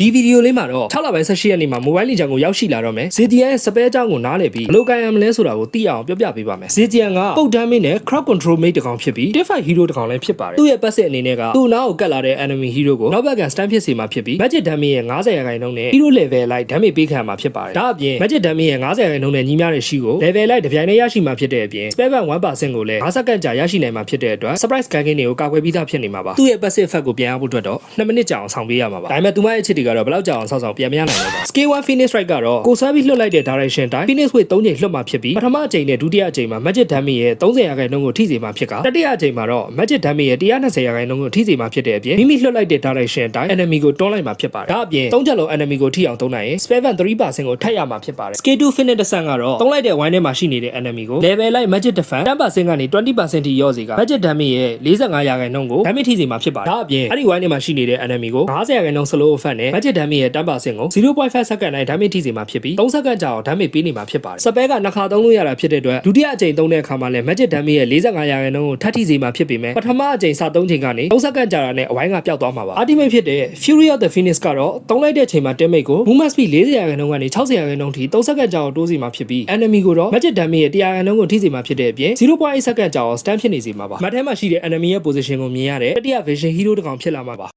ဒီဗီဒီယိုလေးမှာတော့6လပိုင်း18ရက်နေ့မှာ Mobile Legends ကိုရောက်ရှိလာတော့မယ်။ Zedian ရဲ့စပယ်အကြောင်းကိုနားလည်ပြီးဘယ်လိုကိုင်ရမလဲဆိုတာကိုသိအောင်ပြောပြပေးပါမယ်။ Zedian ကပုတ်တမ်းမင်းနဲ့ Crowd Control Mate တစ်ကောင်ဖြစ်ပြီး Tier 5 Hero တစ်ကောင်လည်းဖြစ်ပါတယ်။သူ့ရဲ့ပတ်စစ်အနေနဲ့ကသူ့နားကိုကတ်လာတဲ့ enemy hero ကိုနောက်ဘက်က stun ဖြစ်စေမှာဖြစ်ပြီး Magic Damage ရဲ့90ရာခိုင်နှုန်းနဲ့ Hero Level လိုက် damage ပေးခံရမှာဖြစ်ပါတယ်။ဒါအပြင် Magic Damage ရဲ့90ရာခိုင်နှုန်းနဲ့ညီမျှတဲ့ရှိကို Level လိုက်တစ်ပြိုင်တည်းရရှိမှာဖြစ်တဲ့အပြင် Spell Ban 1%ကိုလည်း5စက္ကန့်ကြာရရှိနိုင်မှာဖြစ်တဲ့အတွက် Surprise Gun Game တွေကိုကာကွယ်ပြီးသားဖြစ်နေမှာပါ။သူ့ရဲ့ passive effect ကိုပြန်ရဖို့အတွက်တော့2မိနစ်ကြာအောင်ဆောင်ပေးရမှာပါ။ဒါပေမဲ့သူမရဲ့အချစ်တွေကတော့ဘယ်လောက်ကြာအောင်ဆောက်ဆောင်ပြန်မရနိုင်တော့ပါဘူး။ Scale 1 Phoenix Strike ကတော့ကိုဆွဲပြီးလွှတ်လိုက်တဲ့ direction တိုင်း Phoenix Wave 3ချိန်လွှတ်မှာဖြစ်ပြီးပထမအချိန်နဲ့ဒုတိယအချိန်မှာ Magic Damage ရဲ့30ရာခိုင်နှုန်းကိုထိစေမှာဖြစ်ကတတိယအချိန်မှာတော့ Magic Damage ရဲ့120ရာခိုင်နှုန်းကိုထိစေမှာဖြစ်တဲ့အပြင်မိမိလွှတ်လိုက်တဲ့ direction တိုင်း enemy ကိုတွန်းလိုက်မှာဖြစ်ပါတယ်။ဒါအပြင်သုံးချက်လုံး enemy ကိုထိအောင်သုံးနိုင်ရင် Spell Ban 3%ကိုထပ်ရမှာဖြစ်ပါတယ်။ Scale 2 Finish တစ်ဆင့်ကတော့သုံးလိုက်တဲ့ wine ထဲမှာရှိနေတဲ့ enemy ကို level လိုက် Magic Defense 10%ကနေ20%ထိရော့စေက Magic Damage ရဲ့45ရာခိုင်နှုန်းကို damage ထိစေမှာဖြစ်ပါတယ်။ဒါအပြင်အဲ့ဒီ wine ထဲမှာရှိနေတဲ့ enemy ကို50ရာခိုင်နှုန်း slow effect နဲ့ Magic Damage ရဲ့10%ကို0.5စက္ကန့်တိုင်း damage ထိစေမှာဖြစ်ပြီး3စက္ကန့်ကြာအောင် damage ပေးနေမှာဖြစ်ပါတယ်။စပယ်ကနှစ်ခါသုံးလို့ရတာဖြစ်တဲ့အတွက်ဒုတိယအကြိမ်သုံးတဲ့အခါမှာလည်း Magic Damage ရဲ့45ရာခိုင်နှုန်းကိုထပ်ထိစေမှာဖြစ်ပေမဲ့ပထမအကြိမ်စသုံးချိန်ကနေ3စက္ကန့်ကြာတာနဲ့အဝိုင်းကပျောက်သွားမှာပါ။ Ultimate ဖြစ်တဲ့ Fury of the Phoenix ကတော့သုံးလိုက်တဲ့အချိန်မှာ damage ကို movement speed 40ရာခိုင်နှုန်းကနေ60ရာခိုင်နှုန်းထိ3စက္ကန့်ကြာအောင်တိုးစေမှာဖြစ်ပြီး enemy ကိုတော့ Magic Damage ရဲ့100ရာခိုင်နှုန်းကိုထိစေမှာဖြစ်တဲ့အပြင်0.8စက္ကန့်ကြာအောင် stun ဖြစ်နေစေမှာပါ။မတ်ထဲမှာရှိတဲ့ enemy ရဲ့ position ကိုမြင်ရတဲ့တတိယ vision hero တစ်ကောင်ဖြစ်လာမှာပါ